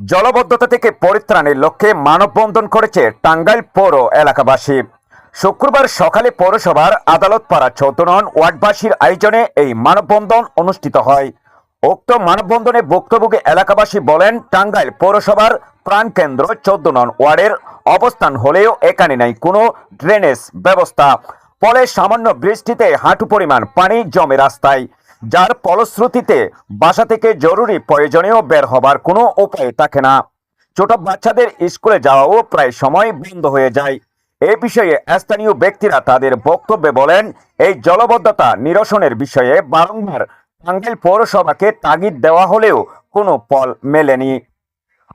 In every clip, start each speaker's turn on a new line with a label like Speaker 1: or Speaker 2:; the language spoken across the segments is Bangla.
Speaker 1: জলবদ্ধতা থেকে পরিত্রাণের লক্ষ্যে মানববন্ধন করেছে টাঙ্গাইল পৌর এলাকাবাসী। শুক্রবার সকালে পৌরসভার আদালতপাড়া চৌদ্দ নং ওয়ার্ডবাসীর আয়োজনে এই মানববন্ধন অনুষ্ঠিত হয়। উক্ত মানববন্ধনে ভুক্তভোগী এলাকাবাসী বলেন, টাঙ্গাইল পৌরসভার প্রাণকেন্দ্র চৌদ্দ নং ওয়ার্ডের অবস্থান হলেও এখানে নাই কোনো ড্রেনেজ ব্যবস্থা। ফলে সামান্য বৃষ্টিতে হাঁটু পরিমাণ পানি জমে রাস্তায়। যার ফলশ্রুতিতে বাসা থেকে জরুরি প্রয়োজনীয় বের হবার কোনো উপায় থাকে না। ছোট বাচ্চাদের স্কুলে যাওয়াও প্রায় সময় বন্ধ হয়ে যায়। এ বিষয়ে স্থানীয় ব্যক্তিরা তাদের বক্তব্যে বলেন, এই জলবদ্ধতা নিরসনের বিষয়ে বারংবার টাঙ্গাইল পৌরসভাকে তাগিদ দেওয়া হলেও কোনো ফল মেলেনি।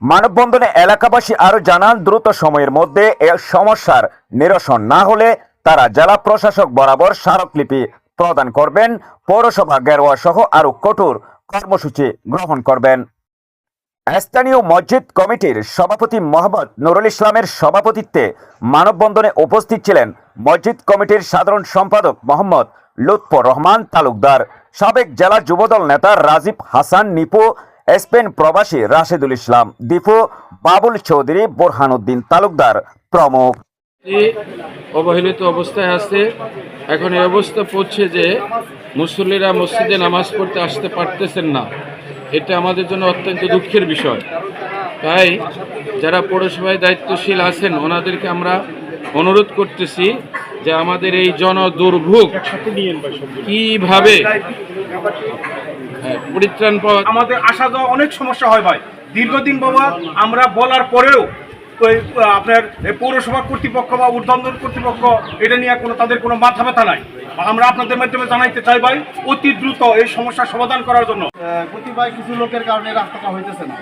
Speaker 1: মানববন্ধনে এলাকাবাসী আরও জানান, দ্রুত সময়ের মধ্যে এ সমস্যার নিরসন না হলে তারা জেলা প্রশাসক বরাবর স্মারকলিপি প্রদান করবেন। পৌরসভা গেরোয়া সহ আরও কঠোর কর্মসূচি গ্রহণ করবেন। স্থানীয় মসজিদ কমিটির সভাপতি মোহাম্মদ নুরুল ইসলামের সভাপতিত্বে মানববন্ধনে উপস্থিত ছিলেন মসজিদ কমিটির সাধারণ সম্পাদক মোহাম্মদ লুৎফর রহমান তালুকদার, সাবেক জেলা যুবদল নেতা রাজীব হাসান নিপু, স্পেন প্রবাসী রাশেদুল ইসলাম, দীপু, বাবুল চৌধুরী বোরহানুদ্দিন তালুকদার প্রমুখ।
Speaker 2: অবহেলিত অবস্থায় আছে। এখন এই অবস্থা পড়ছে যে মুসল্লিরা মসজিদে নামাজ পড়তে আসতে পারতেছেন না। এটা আমাদের জন্য অত্যন্ত দুঃখের বিষয়। তাই যারা পৌরসভায় দায়িত্বশীল আছেন ওনাদেরকে আমরা অনুরোধ করতেছি যে আমাদের এই জন দুর্ভোগ কীভাবে হ্যাঁ, পরিত্রাণ পাওয়া
Speaker 3: আমাদের আসা যাওয়া অনেক সমস্যা হয় ভাই। দীর্ঘদিন বাবা আমরা বলার পরেও আপনার পৌরসভা কর্তৃপক্ষ বা ঊর্ধ্বতন কর্তৃপক্ষ, এটা নিয়ে কোনো, তাদের কোনো মাথা ব্যথা নাই। আমরা আপনাদের মাধ্যমে জানাইতে চাই ভাই, অতি দ্রুত এই সমস্যার সমাধান করার জন্য।
Speaker 4: কিছু লোকের কারণে রাস্তাটা হইতেছে না।